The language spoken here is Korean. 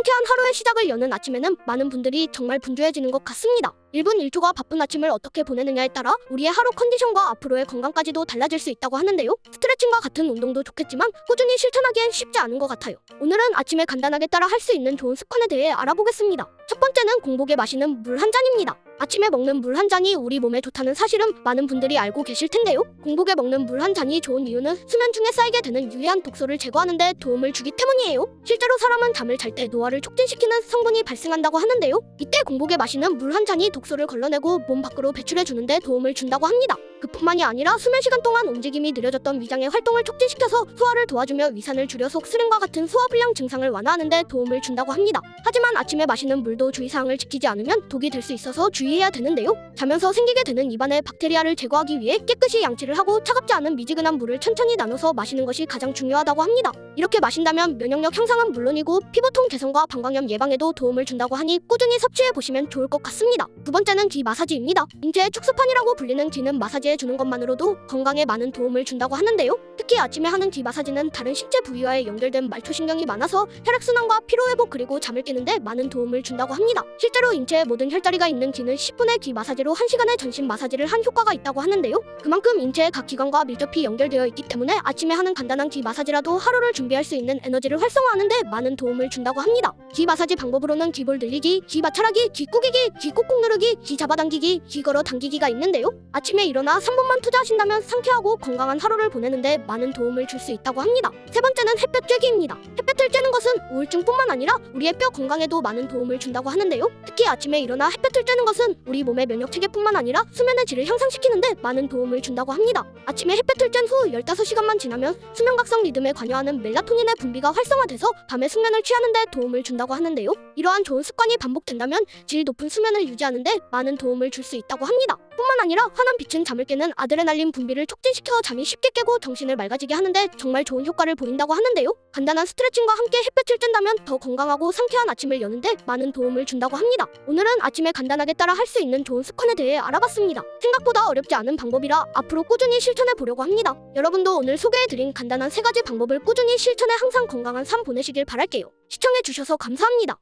상쾌한 하루의 시작을 여는 아침에는 많은 분들이 정말 분주해지는 것 같습니다. 1분 1초가 바쁜 아침을 어떻게 보내느냐에 따라 우리의 하루 컨디션과 앞으로의 건강까지도 달라질 수 있다고 하는데요. 스트레칭과 같은 운동도 좋겠지만 꾸준히 실천하기엔 쉽지 않은 것 같아요. 오늘은 아침에 간단하게 따라 할 수 있는 좋은 습관에 대해 알아보겠습니다. 첫 번째는 공복에 마시는 물 한 잔입니다. 아침에 먹는 물 한 잔이 우리 몸에 좋다는 사실은 많은 분들이 알고 계실 텐데요. 공복에 먹는 물 한 잔이 좋은 이유는 수면 중에 쌓이게 되는 유해한 독소를 제거하는 데 도움을 주기 때문이에요. 실제로 사람은 잠을 잘 때 노화를 촉진시키는 성분이 발생한다고 하는데요. 이때 공복에 마시는 물 한 잔이 독소를 걸러내고 몸 밖으로 배출해 주는 데 도움을 준다고 합니다. 그뿐만이 아니라 수면 시간 동안 움직임이 느려졌던 위장의 활동을 촉진시켜서 소화를 도와주며 위산을 줄여 속쓰림과 같은 소화불량 증상을 완화하는 데 도움을 준다고 합니다. 하지만 아침에 마시는 물도 주의사항을 지키지 않으면 독이 될 수 있어서 주의 해야 되는데요. 자면서 생기게 되는 입안의 박테리아를 제거하기 위해 깨끗이 양치를 하고 차갑지 않은 미지근한 물을 천천히 나눠서 마시는 것이 가장 중요하다고 합니다. 이렇게 마신다면 면역력 향상은 물론이고 피부통 개선과 방광염 예방에도 도움을 준다고 하니 꾸준히 섭취해 보시면 좋을 것 같습니다. 두 번째는 귀 마사지입니다. 인체의 축소판이라고 불리는 귀는 마사지해 주는 것만으로도 건강에 많은 도움을 준다고 하는데요. 특히 아침에 하는 귀 마사지는 다른 신체 부위와의 연결된 말초신경이 많아서 혈액순환과 피로회복 그리고 잠을 깨는데 많은 도움을 준다고 합니다. 실제로 인체의 모든 혈자리가 있는 귀는 10분의 귀 마사지로 1시간의 전신 마사지를 한 효과가 있다고 하는데요. 그만큼 인체의 각 기관과 밀접히 연결되어 있기 때문에 아침에 하는 간단한 귀 마사지라도 하루를 준비 할 수 있는 에너지를 활성화하는데 많은 도움을 준다고 합니다. 귀 마사지 방법으로는 귀볼 늘리기, 귀 마찰하기, 귀 꾸기기, 귀 꾹꾹 누르기, 귀 잡아당기기, 귀 걸어 당기기가 있는데요. 아침에 일어나 3분만 투자하신다면 상쾌하고 건강한 하루를 보내는데 많은 도움을 줄 수 있다고 합니다. 세 번째는 햇볕 쬐기입니다. 햇볕을 쬐는 것 은 우울증뿐만 아니라 우리의 뼈 건강에도 많은 도움을 준다고 하는데요. 특히 아침에 일어나 햇볕을 쬐는 것은 우리 몸의 면역 체계뿐만 아니라 수면의 질을 향상시키는데 많은 도움을 준다고 합니다. 아침에 햇볕을 쬐 후 15시간만 지나면 수면각성 리듬에 관여하는 멜라토닌의 분비가 활성화돼서 밤에 숙면을 취하는 데 도움을 준다고 하는데요. 이러한 좋은 습관이 반복된다면 질 높은 수면을 유지하는 데 많은 도움을 줄 수 있다고 합니다. 뿐만 아니라 환한 빛은 잠을 깨는 아드레날린 분비를 촉진시켜 잠이 쉽게 깨고 정신을 맑아지게 하는데 정말 좋은 효과를 보인다고 하는데요. 간단한 스트레칭과 함께 햇볕을 쬐다면 더 건강하고 상쾌한 아침을 여는데 많은 도움을 준다고 합니다. 오늘은 아침에 간단하게 따라 할 수 있는 좋은 습관에 대해 알아봤습니다. 생각보다 어렵지 않은 방법이라 앞으로 꾸준히 실천해 보려고 합니다. 여러분도 오늘 소개해드린 간단한 세 가지 방법을 꾸준히 실천해 항상 건강한 삶 보내시길 바랄게요. 시청해 주셔서 감사합니다.